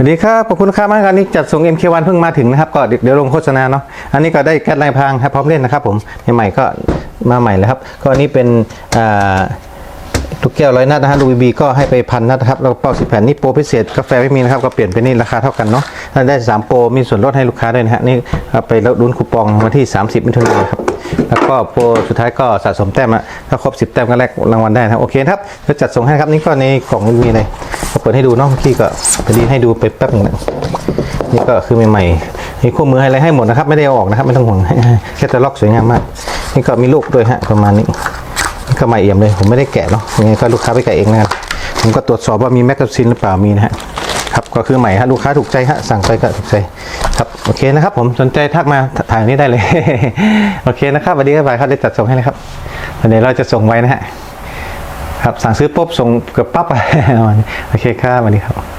สวัสดีครับ ขอบคุณลูกค้ามากครับนี่จัดส่ง MK1 เพิ่งมาถึงนะครับก็เดี๋ยวลงโฆษณาเนาะอันนี้ก็ได้แก๊สลายพรางครับพร้อมเล่นนะครับผมใหม่ๆก็มาใหม่แล้วครับก็อันนี้เป็นอ่าลูกแก้วร้อยนัดนะฮะลูบีบีก็ให้ไปพันนัดนะครับแล้วเป้าสิบแผ่นนี่โปรพิเศษกาแฟไม่มีนะครับก็เปลี่ยนเป็นนี่ราคาเท่ากันเนาะถ้าได้สามโปรมีส่วนลดให้ลูกค้าด้วยนะฮะนี่ไปแล้วลุ้นคูปองวันที่ 30มิถุนายนครับแล้วก็โปรสุดท้ายก็สะสมแต้มอะถ้าครบ 10 แต้มก็แลกรางวัลได้นะครับโอเคครับจะจัดส่งให้ครับนี่ก็ในกล่องมีอะไร เปิดให้ดูเนาะเมื่ก็พอดีให้ดูไปแป๊บหนึงนะนี่ก็คือใหม่ๆมีคู่มืออะไรให้หมดนะครับ ไม่ได้เอาออกนะครับ ไม่ต้องห่วงแค่จะล็อกสวยงามมาก นี่ก็มีลูกด้วยฮะประมาณนี้นี่ก็ใหม่เอี่ยมเลย ผมไม่ได้แกะเนาะยังไงก็ลูกค้าไปแกะเองนะครับผมก็ตรวจสอบว่ามีแมกกาซีนหรือเปล่ามีนะฮะครับก็คือใหม่ฮะลูกค้าถูกใจฮะสั่งไปก็ถูกใจครับโอเคนะครับ ผมสนใจทักมาถ่ายนี้ได้เลยโอเคนะครับวันนี้ก็บายครับได้จัดส่งให้เลยครับวันนี้เราจะส่งไว้นะฮะ ครับสั่งซื้อปุ๊บส่งเกือบปั๊บไปโอเคครับสวัสดีครับ